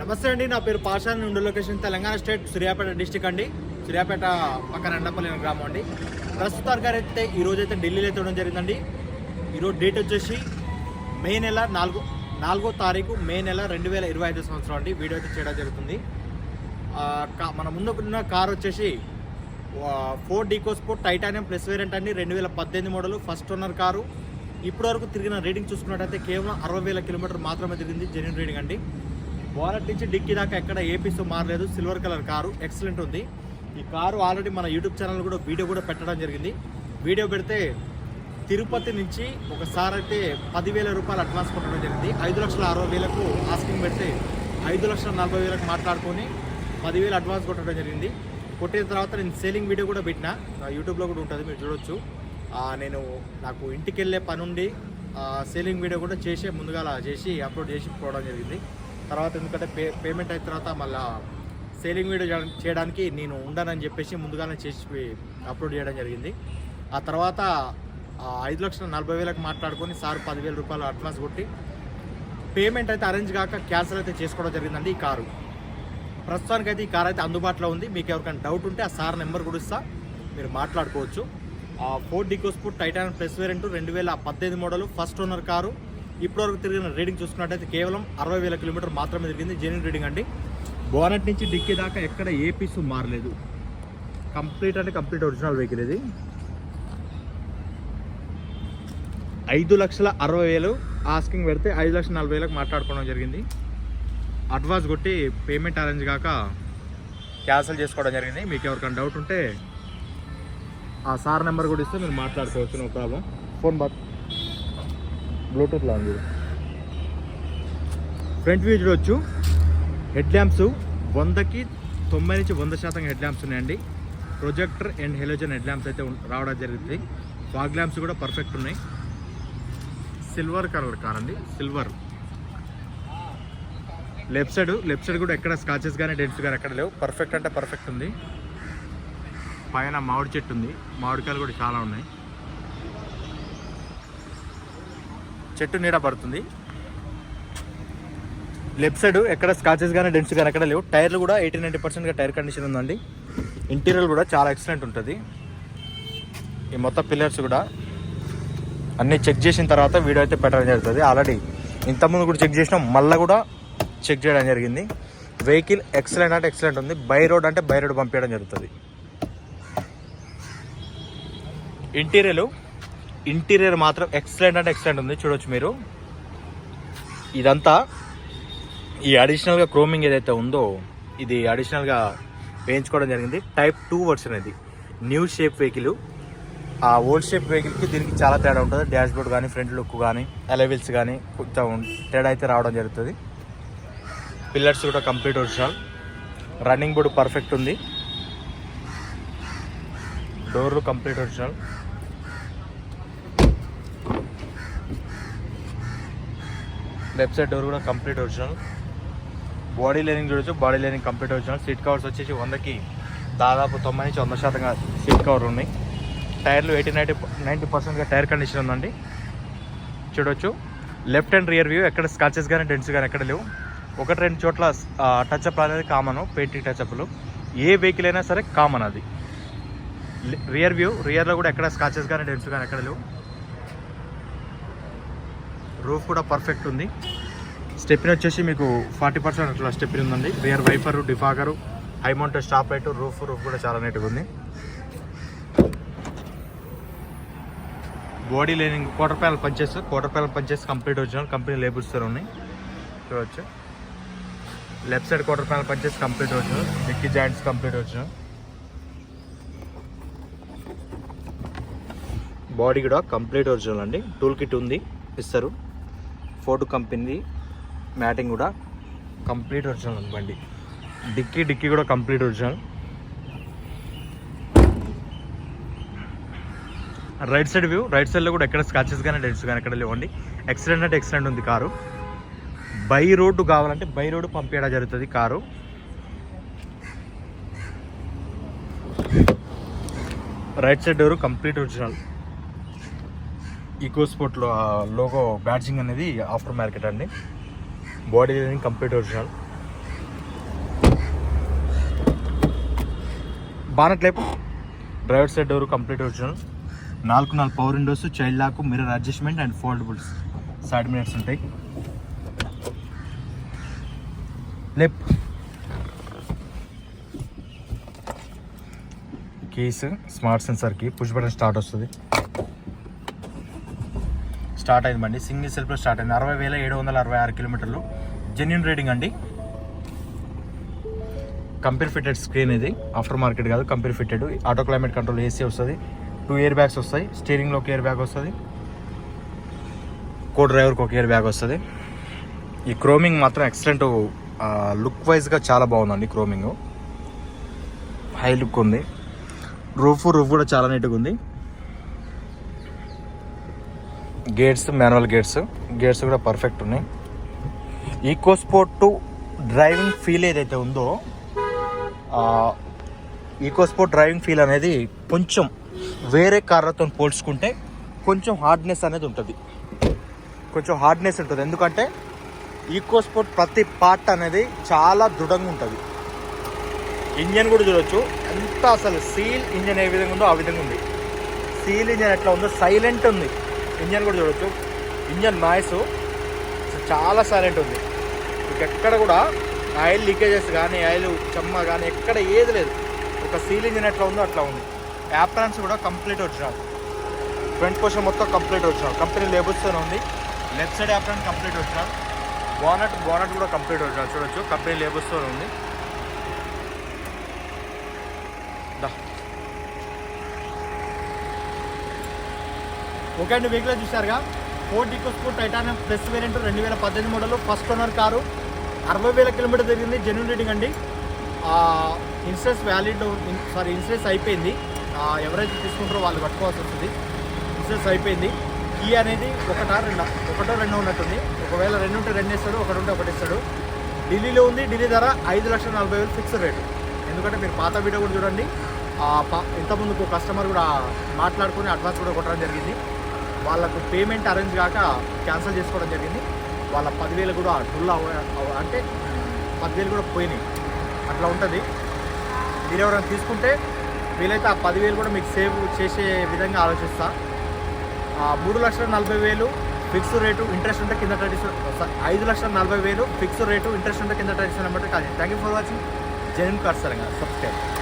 నమస్తే అండి నా పేరు పాషాన్ ఉండే location Telangana state Suryapet district అండి. సూర్యాపేట పక్కన ఎండపల్లి గ్రామం అండి. ప్రస్తుతానికి అయితే ఈరోజు అయితే ఢిల్లీలో అయితే ఉండడం జరిగిందండి. ఈరోజు డేట్ వచ్చేసి మే నెల నాలుగు నాలుగో తారీఖు మే నెల రెండు వేల ఇరవై ఐదు సంవత్సరం అండి. వీడియో అయితే చేయడం జరుగుతుంది. మన ముందుకున్న కార్ వచ్చేసి Ford EcoSport titanium plus variant అండి. రెండు వేల పద్దెనిమిది మోడల్ ఫస్ట్ ఓనర్ కారు. ఇప్పటివరకు తిరిగిన రీడింగ్ చూసుకున్నట్టయితే కేవలం అరవై వేల కిలోమీటర్ మాత్రమే తిరిగింది. జెన్యున్ రీడింగ్ అండి. బాలెట్ నుంచి డిక్కీ దాకా ఎక్కడ ఏపీసో మారలేదు. సిల్వర్ కలర్ కారు ఎక్సలెంట్ ఉంది. ఈ కారు ఆల్రెడీ మన యూట్యూబ్ ఛానల్ కూడా వీడియో కూడా పెట్టడం జరిగింది. వీడియో పెడితే తిరుపతి నుంచి ఒకసారి అయితే పదివేల రూపాయలు అడ్వాన్స్ కొట్టడం జరిగింది. ఐదు లక్షల అరవై వేలకు ఆస్కింగ్ పెడితే ఐదు లక్షల నలభై వేలకు మాట్లాడుకొని పదివేలు అడ్వాన్స్ కొట్టడం జరిగింది. కొట్టిన తర్వాత నేను సేలింగ్ వీడియో కూడా పెట్టిన. నా యూట్యూబ్లో కూడా ఉంటుంది మీరు చూడొచ్చు. నేను నాకు ఇంటికి వెళ్ళే పని ఉండి సేలింగ్ వీడియో కూడా చేసే ముందుగా అలా చేసి అప్లోడ్ చేసి పోవడం జరిగింది. తర్వాత ఎందుకంటే పే పేమెంట్ అయిన తర్వాత మళ్ళీ సేలింగ్ వీడియో చేయడానికి నేను ఉండనని చెప్పేసి ముందుగానే చేసి అప్లోడ్ చేయడం జరిగింది. ఆ తర్వాత ఆ ఐదు లక్షల నలభై వేలకు మాట్లాడుకొని సార్ పదివేల రూపాయలు అడ్వాన్స్ కొట్టి పేమెంట్ అయితే అరేంజ్ కాక క్యాన్సిల్ అయితే చేసుకోవడం జరిగిందండి ఈ కారు. ప్రస్తుతానికి అయితే ఈ కార్ అయితే అందుబాటులో ఉంది. మీకు ఎవరికైనా డౌట్ ఉంటే ఆ సార్ నెంబర్ కూడా ఇస్తా. మీరు మాట్లాడుకోవచ్చు. ఆ Ford EcoSport titan plus variant రెండు వేల పద్దెనిమిది మోడల్ ఫస్ట్ ఓనర్ కారు. ఇప్పటివరకు తిరిగిన రీడింగ్ చూసుకున్నట్టయితే కేవలం అరవై వేల కిలోమీటర్ మాత్రమే తిరిగింది జెన్యున్ రీడింగ్ అండి. బోనట్ నుంచి డిక్కీ దాకా ఎక్కడ ఏ పీసు మారలేదు. కంప్లీట్ అంటే కంప్లీట్ ఒరిజినల్ వెహికల్ ఇది. ఐదు లక్షల అరవై వేలు ఆస్కింగ్ పెడితే ఐదు లక్షల నలభై వేలకు మాట్లాడుకోవడం జరిగింది. అడ్వాన్స్ కొట్టి పేమెంట్ అరేంజ్ కాక క్యాన్సిల్ చేసుకోవడం జరిగింది. మీకు ఎవరికైనా డౌట్ ఉంటే ఆ సార్ నెంబర్ కూడా ఇస్తే మీరు మాట్లాడుకోవచ్చు నో ప్రాబ్లం. ఫోన్ బట్ బ్లూటూత్లో ఉంది. ఫ్రంట్ వ్యూ చూడవచ్చు హెడ్ ల్యాంప్స్ వందకి తొంభై నుంచి వంద శాతం హెడ్ ల్యాంప్స్ ఉన్నాయండి. Projector and halogen head lamps అయితే రావడం జరిగింది. ఫాగ్ ల్యాంప్స్ కూడా పర్ఫెక్ట్ ఉన్నాయి. సిల్వర్ కలర్ కార్ అండి. Silver left side left side కూడా ఎక్కడ స్కాచెస్ కానీ డెంట్స్ కానీ ఎక్కడ లేవు. పర్ఫెక్ట్ అంటే పర్ఫెక్ట్ ఉంది. పైన మామిడి చెట్టు ఉంది. మామిడికాయలు కూడా చాలా ఉన్నాయి. చెట్టు నీడ పడుతుంది. లెఫ్ట్ సైడ్ ఎక్కడ స్కాచెస్ కానీ డెంట్స్ కానీ ఎక్కడ లేవు. టైర్లు కూడా ఎయిటీ నైంటీ పర్సెంట్గా టైర్ కండిషన్ ఉందండి. ఇంటీరియర్ కూడా చాలా ఎక్సలెంట్ ఉంటుంది. ఈ మొత్తం పిల్లర్స్ కూడా. అన్నీ చెక్ చేసిన తర్వాత వీడియో అయితే పెట్టడం జరుగుతుంది. ఆల్రెడీ ఇంతకుముందు కూడా చెక్ చేసినాం. మళ్ళీ కూడా చెక్ చేయడం జరిగింది. వెహికల్ ఎక్సలెంట్ అంటే ఎక్సలెంట్ ఉంది. బై రోడ్ అంటే బై రోడ్ పంపించడం జరుగుతుంది. ఇంటీరియర్ ఇంటీరియర్ మాత్రం ఎక్సలెంట్ అంటే ఎక్సలెంట్ ఉంది. చూడొచ్చు మీరు. ఇదంతా ఈ అడిషనల్గా క్రోమింగ్ ఏదైతే ఉందో ఇది అడిషనల్గా వేయించుకోవడం జరిగింది. టైప్ టూ వర్షన్ ఇది. న్యూ షేప్ వెహికల్ ఆ ఓల్డ్ షేప్ వెహికల్కి దీనికి చాలా తేడా ఉంటుంది. డాష్ బోర్డ్ కానీ ఫ్రంట్ లుక్ కానీ అలెవిల్స్ కానీ కొంచెం తేడా అయితే రావడం జరుగుతుంది. పిల్లర్స్ కూడా complete original running board perfect ఉంది. డోర్లు complete original left side door కూడా కంప్లీట్ ఒరిజినల్. బాడీ లైనింగ్ చూడొచ్చు body lining complete original. Seat covers వచ్చేసి వందకి దాదాపు తొంభై నుంచి వంద శాతంగా సీట్ కవర్ ఉన్నాయి. టైర్లు ఎయిటీ నైంటీ నైంటీ పర్సెంట్గా టైర్ కండిషన్ ఉందండి. చూడొచ్చు. లెఫ్ట్ అండ్ రియర్ వ్యూ ఎక్కడ స్కాచెస్ కానీ డెంట్స్ కానీ ఎక్కడ లేవు. ఒకటి రెండు చోట్ల టచ్అప్ అనేది కామన్ పెయింటింగ్ టచ్అప్లు ఏ వెహికల్ అయినా సరే కామన్ అది. రియర్ వ్యూ రియర్లో కూడా ఎక్కడ స్కాచెస్ కానీ డెంట్స్ కానీ ఎక్కడ లేవు. రూఫ్ కూడా పర్ఫెక్ట్ ఉంది. స్టెప్ని వచ్చేసి మీకు ఫార్టీ పర్సెంట్ అట్లా స్టెప్ని ఉందండి. Rear wiper defogger high mount stop light roof roof కూడా చాలా నీట్గా ఉంది. బాడీ లేని quarter panel punches quarter panel punches complete original company లేబుల్స్తో ఉన్నాయి. చూడవచ్చు left side quarter panel punches complete original dickey joints complete original body కూడా complete original అండి. Tool kit ఉంది ఇస్తారు. ఫోటో కంపెనీ మ్యాటింగ్ కూడా. కంప్లీట్ ఒరిజినల్ బండి. Dicky dicky కూడా complete original. Right side view right సైడ్లో కూడా ఎక్కడ స్కాచెస్ కానీ డెంట్స్ కానీ ఎక్కడ లేవండి. ఎక్సలెంట్ అంటే ఎక్సలెంట్ ఉంది కారు. బై రోడ్డు కావాలంటే బై రోడ్డు పంపించడం జరుగుతుంది car. Right side door complete original. Eco స్పోర్ట్లో logo బ్యాట్సింగ్ అనేది ఆఫ్టర్ మార్కెట్ అండి. బాడీ అనేది complete original. బానట్లేపు driver side door complete original. నాలుగు నాలుగు power windows child lock mirror adjustment and foldables. Side minutes ఉంటాయి. లెప్. కేసు స్మార్ట్ సెన్సర్కి పుష్ బటన్ స్టార్ట్ వస్తుంది. స్టార్ట్ అయింది బండి. సింగిల్ సెల్ఫ్లో స్టార్ట్ అయింది. అరవై వేల ఏడు వందల అరవై ఆరు కిలోమీటర్లు. జెన్యున్ రీడింగ్ అండి. కంపెనీ ఫిట్టెడ్ స్క్రీన్ ఇది. ఆఫ్టర్ మార్కెట్ కాదు company fitted auto climate control AC వస్తుంది. టూ ఇయర్ బ్యాగ్స్ వస్తాయి. స్టీరింగ్లో ఒక ఇయర్ బ్యాగ్ వస్తుంది. కో డ్రైవర్కి ఒక ఇయర్ బ్యాగ్ వస్తుంది. ఈ క్రోమింగ్ మాత్రం ఎక్సలెంట్ లుక్ వైజ్గా చాలా బాగుందండి క్రోమింగ్ హై లుక్ ఉంది. రూఫ్ రూఫ్ కూడా చాలా నీట్గా ఉంది. Gates manual gates. గేట్స్ కూడా పర్ఫెక్ట్ ఉన్నాయి. ఈకో స్పోర్ట్ డ్రైవింగ్ ఫీల్ ఏదైతే ఉందో ఈకో స్పోర్ట్ డ్రైవింగ్ ఫీల్ అనేది కొంచెం వేరే కార్లతో పోల్చుకుంటే కొంచెం హార్డ్నెస్ అనేది ఉంటుంది. కొంచెం హార్డ్నెస్ ఉంటుంది. ఎందుకంటే ఈకో స్పోర్ట్ ప్రతి పార్ట్ అనేది చాలా దృఢంగా ఉంటుంది. ఇంజన్ కూడా చూడొచ్చు. ఎంత అసలు సీల్ ఇంజన్ ఏ విధంగా ఉందో ఆ విధంగా ఉంది. సీల్ ఇంజన్ ఎట్లా ఉందో సైలెంట్ ఉంది. ఇంజన్ కూడా చూడొచ్చు. ఇంజన్ నాయిస్ చాలా సైలెంట్ ఉంది. మీకు ఎక్కడ కూడా ఆయిల్ లీకేజెస్ కానీ ఆయిల్ చెమ్మ కానీ ఎక్కడ ఏది లేదు. ఒక సీల్ ఇంజన్ ఎట్లా ఉందో అట్లా ఉంది. యాప్రాన్స్ కూడా కంప్లీట్ వచ్చినారు ఫ్రంట్ పోర్షన్ మొత్తం కంప్లీట్ వచ్చినారు కంపెనీ లేబుల్స్తోనే ఉంది. లెఫ్ట్ సైడ్ యాప్రాన్ కంప్లీట్ వచ్చినాం బోనట్ బోనట్ కూడా కంప్లీట్ వచ్చినారు చూడొచ్చు. కంపెనీ లేబుల్స్తోనే ఉంది. ఓకే అండి వెహికల్ చూసారుగా Ford EcoSport titanium plus variant రెండు వేల పద్దెనిమిది మోడల్ ఫస్ట్ ఓనర్ కారు. అరవై వేల కిలోమీటర్ జరిగింది జెన్యున్ రీడింగ్ అండి. ఇన్సూరెన్స్ వ్యాలిడ్ సారీ ఇన్సూరెన్స్ అయిపోయింది. ఎవరైతే తీసుకుంటారో వాళ్ళు కట్టుకోవాల్సి వస్తుంది. ఇన్సూరెన్స్ అయిపోయింది. కీ అనేది ఒకటా రెండు ఒకటో రెండో ఉన్నట్టుంది. ఒకవేళ రెండు ఉంటే రెండు ఇస్తాడు ఒకటి ఉంటే ఒకటి ఇస్తాడు. ఢిల్లీలో ఉంది ఢిల్లీ ధర ఐదు లక్షల నలభై వేలు ఫిక్స్డ్ రేటు ఎందుకంటే మీరు పాత వీడియో కూడా చూడండి. ఇంతకుముందు ఇంతకుముందుకు కస్టమర్ కూడా మాట్లాడుకుని అడ్వాన్స్ కూడా కొట్టడం జరిగింది. వాళ్ళకు పేమెంట్ అరేంజ్ కాక క్యాన్సిల్ చేసుకోవడం జరిగింది. వాళ్ళ పదివేలు కూడా ఫుల్ అంటే పదివేలు కూడా పోయినాయి. అట్లా ఉంటుంది. మీరు ఎవరైనా తీసుకుంటే వీలైతే ఆ పదివేలు కూడా మీకు సేవ్ చేసే విధంగా ఆలోచిస్తా. ఆ మూడు లక్షల నలభై వేలు ఫిక్స్ రేటు ఇంట్రెస్ట్ ఉంటే కింద ట్రెడిషన్ ఐదు లక్షల నలభై వేలు ఫిక్స్ రేటు ఇంట్రెస్ట్ ఉంటే కింద ట్రెడిషన్ నెంబర్ కానీ thank you for watching. Genuine cars subscribe.